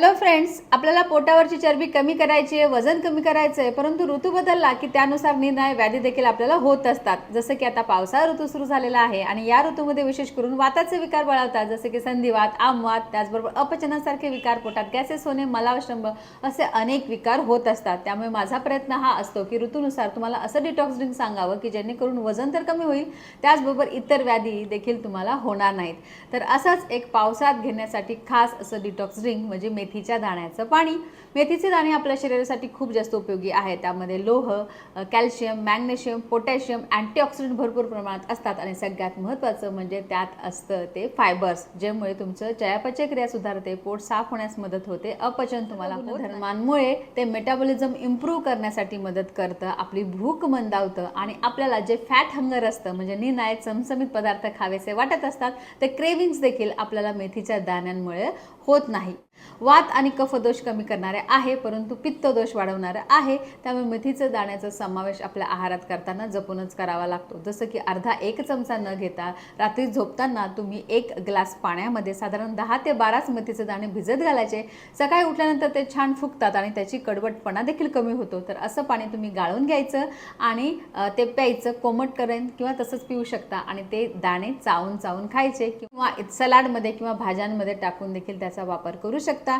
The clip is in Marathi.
हॅलो फ्रेंड्स आपल्याला पोटावरची चरबी कमी करायची आहे वजन कमी करायचं आहे परंतु ऋतू बदलला की त्यानुसार निर्णय व्याधी देखील आपल्याला होत असतात. जसं की आता पावसाळा ऋतू सुरू झालेला आहे आणि या ऋतूमध्ये विशेष करून वाताचे विकार बळावतात जसे की संधिवात आमवात त्याचबरोबर अपचनासारखे विकार पोटात गॅसेस होणे मलावश्रंभ असे अनेक विकार होत असतात. त्यामुळे माझा प्रयत्न हा असतो की ऋतूनुसार तुम्हाला असं डिटॉक्स ड्रिंक सांगावं की जेणेकरून वजन तर कमी होईल त्याचबरोबर इतर व्याधी देखील तुम्हाला होणार नाहीत. तर असंच एक पावसात घेण्यासाठी खास असं डिटॉक्स ड्रिंक म्हणजे मेथीच्या दाण्याचं पाणी. मेथीचे दाणे आपल्या शरीरासाठी खूप जास्त उपयोगी आहेत. त्यामध्ये लोह कॅल्शियम मॅग्नेशियम पोटॅशियम अँटीऑक्सिडंट भरपूर प्रमाणात असतात आणि सगळ्यात महत्त्वाचं म्हणजे त्यात असतं ते फायबर्स ज्यामुळे तुमचं चयापचय क्रिया सुधारते पोट साफ होण्यास मदत होते अपचन तुम्हाला धर्मांमुळे ते मेटाबॉलिझम इम्प्रूव्ह करण्यासाठी मदत करतं आपली भूक मंदावतं आणि आपल्याला जे फॅट हंगर असतं म्हणजे निर्णायक चमचमीत पदार्थ खावेसे वाटत असतात ते क्रेविंग्स देखील आपल्याला मेथीच्या दाण्यांमुळे होत नाही. वात आणि कफदोष कमी करणारे आहे परंतु पित्तदोष वाढवणारे आहे. त्यामुळे मेथीचं दाण्याचा समावेश आपल्या आहारात करताना जपूनच करावा लागतो. जसं की अर्धा एक चमचा न घेता रात्री झोपताना तुम्ही एक ग्लास पाण्यामध्ये साधारण दहा ते बाराच मेथीचे दाणे भिजत घालायचे. सकाळी उठल्यानंतर ते छान फुगतात आणि त्याची कडवटपणा देखील कमी होतो. तर असं पाणी तुम्ही गाळून घ्यायचं आणि ते प्यायचं कोमट करेन किंवा तसंच पिऊ शकता आणि ते दाणे चावून चावून खायचे किंवा सलाडमध्ये किंवा भाज्यांमध्ये टाकून देखील त्याचा वापर करू शकता.